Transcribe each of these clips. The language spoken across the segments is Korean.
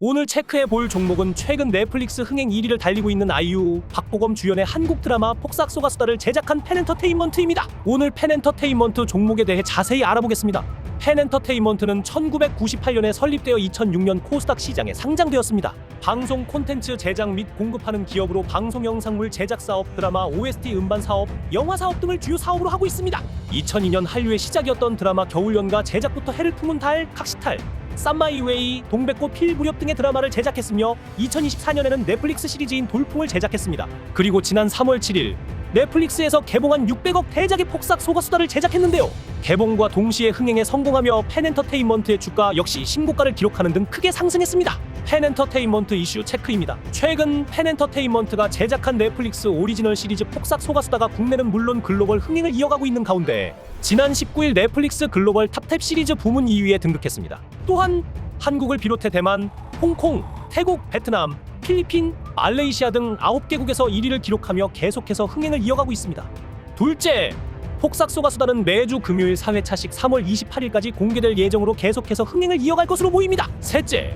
오늘 체크해 볼 종목은 최근 넷플릭스 흥행 1위를 달리고 있는 아이유, 박보검 주연의 한국 드라마 폭삭 소가 수다를 제작한 펜엔터테인먼트입니다. 오늘 펜엔터테인먼트 종목에 대해 자세히 알아보겠습니다. 펜엔터테인먼트는 1998년에 설립되어 2006년 코스닥 시장에 상장되었습니다. 방송 콘텐츠 제작 및 공급하는 기업으로 방송 영상물 제작 사업, 드라마 OST 음반 사업, 영화 사업 등을 주요 사업으로 하고 있습니다. 2002년 한류의 시작이었던 드라마 겨울연가 제작부터 해를 품은 달, 각시탈, 쌈마이웨이, 동백꽃 필 무렵 등의 드라마를 제작했으며 2024년에는 넷플릭스 시리즈인 돌풍을 제작했습니다. 그리고 지난 3월 7일 넷플릭스에서 개봉한 600억 대작의 폭삭 소가수다를 제작했는데요. 개봉과 동시에 흥행에 성공하며 펜엔터테인먼트의 주가 역시 신고가를 기록하는 등 크게 상승했습니다. 펜엔터테인먼트 이슈 체크입니다. 최근 펜엔터테인먼트가 제작한 넷플릭스 오리지널 시리즈 폭삭 소가수다가 국내는 물론 글로벌 흥행을 이어가고 있는 가운데 지난 19일 넷플릭스 글로벌 탑탭 시리즈 부문 2위에 등극했습니다. 또한 한국을 비롯해 대만, 홍콩, 태국, 베트남, 필리핀, 말레이시아 등 9개국에서 1위를 기록하며 계속해서 흥행을 이어가고 있습니다. 둘째, 폭삭 소가수다는 매주 금요일 4회차씩 3월 28일까지 공개될 예정으로 계속해서 흥행을 이어갈 것으로 보입니다. 셋째,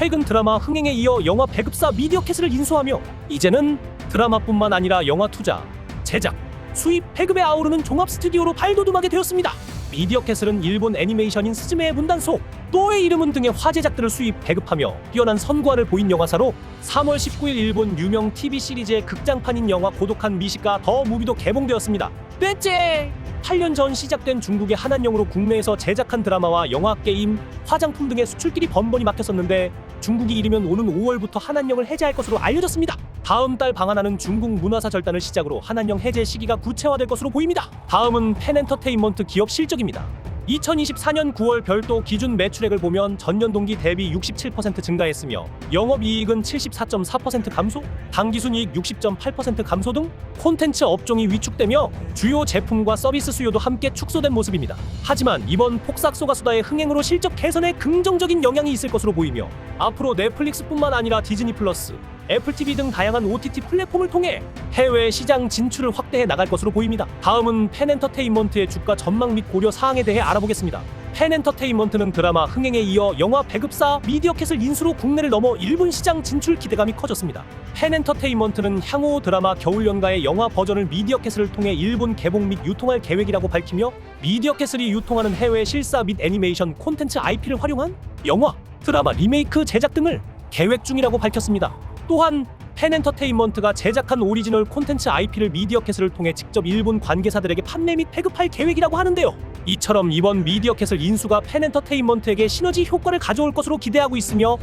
최근 드라마 흥행에 이어 영화 배급사 미디어캐슬을 인수하며 이제는 드라마뿐만 아니라 영화 투자, 제작, 수입, 배급에 아우르는 종합 스튜디오로 발돋움하게 되었습니다. 미디어캐슬은 일본 애니메이션인 스즈메의 문단속, 또의 이름은 등의 화제작들을 수입, 배급하며 뛰어난 선구안을 보인 영화사로 3월 19일 일본 유명 TV 시리즈의 극장판인 영화 고독한 미식가 더 무비도 개봉되었습니다. 넷째! 8년 전 시작된 중국의 한한령으로 국내에서 제작한 드라마와 영화, 게임, 화장품 등의 수출길이 번번이 막혔었는데 중국이 이르면 오는 5월부터 한한령을 해제할 것으로 알려졌습니다. 다음 달 방한하는 중국 문화사 절단을 시작으로 한한령 해제 시기가 구체화될 것으로 보입니다. 다음은 펜엔터테인먼트 기업 실적입니다. 2024년 9월 별도 기준 매출액을 보면 전년 동기 대비 67% 증가했으며 영업이익은 74.4% 감소, 당기순이익 60.8% 감소 등 콘텐츠 업종이 위축되며 주요 제품과 서비스 수요도 함께 축소된 모습입니다. 하지만 이번 폭삭 소가수다의 흥행으로 실적 개선에 긍정적인 영향이 있을 것으로 보이며 앞으로 넷플릭스뿐만 아니라 디즈니 플러스, 애플 TV 등 다양한 OTT 플랫폼을 통해 해외 시장 진출을 확대해 나갈 것으로 보입니다. 다음은 펜엔터테인먼트의 주가 전망 및 고려 사항에 대해 알아보겠습니다. 펜엔터테인먼트는 드라마 흥행에 이어 영화 배급사 미디어캣을 인수로 국내를 넘어 일본 시장 진출 기대감이 커졌습니다. 펜엔터테인먼트는 향후 드라마 겨울연가의 영화 버전을 미디어캐슬을 통해 일본 개봉 및 유통할 계획이라고 밝히며 미디어캐슬이 유통하는 해외 실사 및 애니메이션 콘텐츠 IP를 활용한 영화, 드라마 리메이크 제작 등을 계획 중이라고 밝혔습니다. 또한 펜엔터테인먼트가 제작한 오리지널 콘텐츠 IP를 미디어캐슬을 통해 직접 일본 관계사들에게 판매 및 배급할 계획이라고 하는데요. 이처럼 이번 미디어캐슬 인수가 펜엔터테인먼트에게 시너지 효과를 가져올 것으로 기대하고 있으며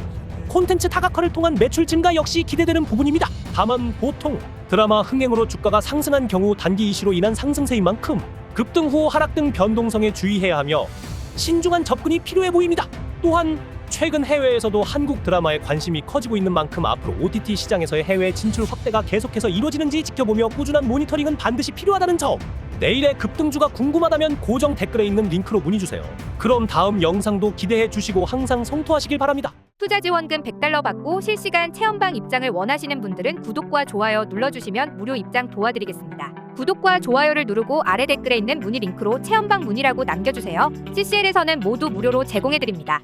콘텐츠 다각화를 통한 매출 증가 역시 기대되는 부분입니다. 다만 보통 드라마 흥행으로 주가가 상승한 경우 단기 이슈로 인한 상승세인 만큼 급등 후 하락 등 변동성에 주의해야 하며 신중한 접근이 필요해 보입니다. 또한 최근 해외에서도 한국 드라마에 관심이 커지고 있는 만큼 앞으로 OTT 시장에서의 해외 진출 확대가 계속해서 이루어지는지 지켜보며 꾸준한 모니터링은 반드시 필요하다는 점. 내일의 급등주가 궁금하다면 고정 댓글에 있는 링크로 문의 주세요. 그럼 다음 영상도 기대해 주시고 항상 성토하시길 바랍니다. 투자 지원금 100달러 받고 실시간 체험방 입장을 원하시는 분들은 구독과 좋아요 눌러주시면 무료 입장 도와드리겠습니다. 구독과 좋아요를 누르고 아래 댓글에 있는 문의 링크로 체험방 문의라고 남겨주세요. CCL에서는 모두 무료로 제공해드립니다.